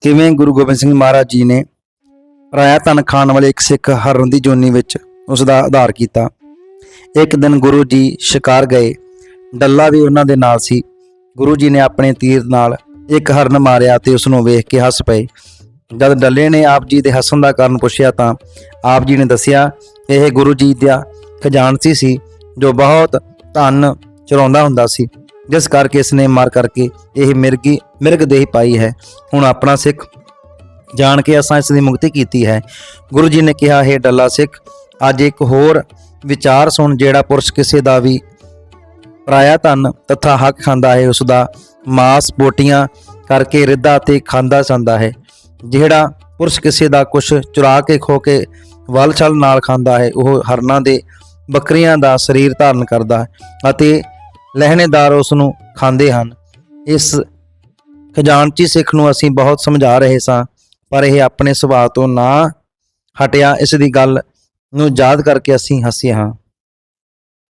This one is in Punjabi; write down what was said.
ਕਿਵੇਂ ਗੁਰੂ ਗੋਬਿੰਦ ਸਿੰਘ ਮਹਾਰਾਜ ਜੀ ਨੇ ਰਾਇਆ ਧਨ ਖਾਣ ਵਾਲੇ ਇੱਕ ਸਿੱਖ ਹਰਨ ਦੀ ਜੋਨੀ ਵਿੱਚ ਉਸ ਦਾ ਆਧਾਰ ਕੀਤਾ। ਇੱਕ ਦਿਨ ਗੁਰੂ ਜੀ ਸ਼ਿਕਾਰ ਗਏ। ਡੱਲਾ ਵੀ ਉਹਨਾਂ ਦੇ ਨਾਲ ਸੀ। ਗੁਰੂ ਜੀ ਨੇ ਆਪਣੇ ਤੀਰ ਨਾਲ ਇੱਕ ਹਰਨ ਮਾਰਿਆ ਤੇ ਉਸ ਨੂੰ ਵੇਖ ਕੇ ਹੱਸ ਪਏ। ਜਦ ਡੱਲੇ ਨੇ ਆਪ ਜੀ ਦੇ ਹੱਸਣ ਦਾ ਕਾਰਨ ਪੁੱਛਿਆ ਤਾਂ ਆਪ ਜੀ ਨੇ ਦੱਸਿਆ, ਇਹ ਗੁਰੂ ਜੀ ਦਾ ਖਜ਼ਾਨਚੀ ਸੀ ਜੋ ਬਹੁਤ ਧਨ ਚੁਰਾਉਂਦਾ ਹੁੰਦਾ ਸੀ। ਜਿਸ ਕਰਕੇ ਇਸ ਨੇ ਮਾਰ ਕਰਕੇ ਇਹ ਮਿਰਗੀ ਮਿਰਗ ਦੇਹ ਪਾਈ ਹੈ। ਹੁਣ ਆਪਣਾ ਸਿੱਖ ਜਾਣ ਕੇ ਅਸਾਂ ਇਸ ਦੀ ਮੁਕਤੀ ਕੀਤੀ ਹੈ। ਗੁਰੂ ਜੀ ਨੇ ਕਿਹਾ, ਹੈ ਡੱਲਾ ਸਿੱਖ, ਅੱਜ ਇੱਕ ਹੋਰ ਵਿਚਾਰ ਸੁਣ ਜਿਹੜਾ ਪੁਰਸ਼ ਕਿਸੇ ਦਾ ਵੀ ਪਰਾਇਆ ਧਨ ਤਥਾ ਹੱਕ ਖਾਂਦਾ ਹੈ ਉਸ ਦਾ ਮਾਸ ਬੋਟੀਆਂ ਕਰਕੇ ਰਿੱਧਾ ਤੇ ਖਾਂਦਾ ਜਾਂਦਾ ਹੈ। ਜਿਹੜਾ ਪੁਰਸ਼ ਕਿਸੇ ਦਾ ਕੁਛ ਚੁਰਾ ਕੇ ਖੋ ਕੇ ਵਲ ਛਲ ਨਾਲ ਖਾਂਦਾ ਹੈ, ਉਹ ਹਰਨਾਂ ਦੇ ਬੱਕਰੀਆਂ ਦਾ ਸਰੀਰ ਧਾਰਨ ਕਰਦਾ ਹੈ ਅਤੇ ਲਹਿਣੇਦਾਰ ਉਸ ਨੂੰ ਖਾਂਦੇ ਹਨ। ਇਸ ਖਜ਼ਾਨਚੀ ਸਿੱਖ ਨੂੰ ਅਸੀਂ ਬਹੁਤ ਸਮਝਾ ਰਹੇ ਸਾਂ, ਪਰ ਇਹ ਆਪਣੇ ਸੁਭਾਅ ਤੋਂ ਨਾ ਹਟਿਆ। ਇਸ ਦੀ ਗੱਲ ਨੂੰ ਯਾਦ ਕਰਕੇ ਅਸੀਂ ਹੱਸੇ ਹਾਂ।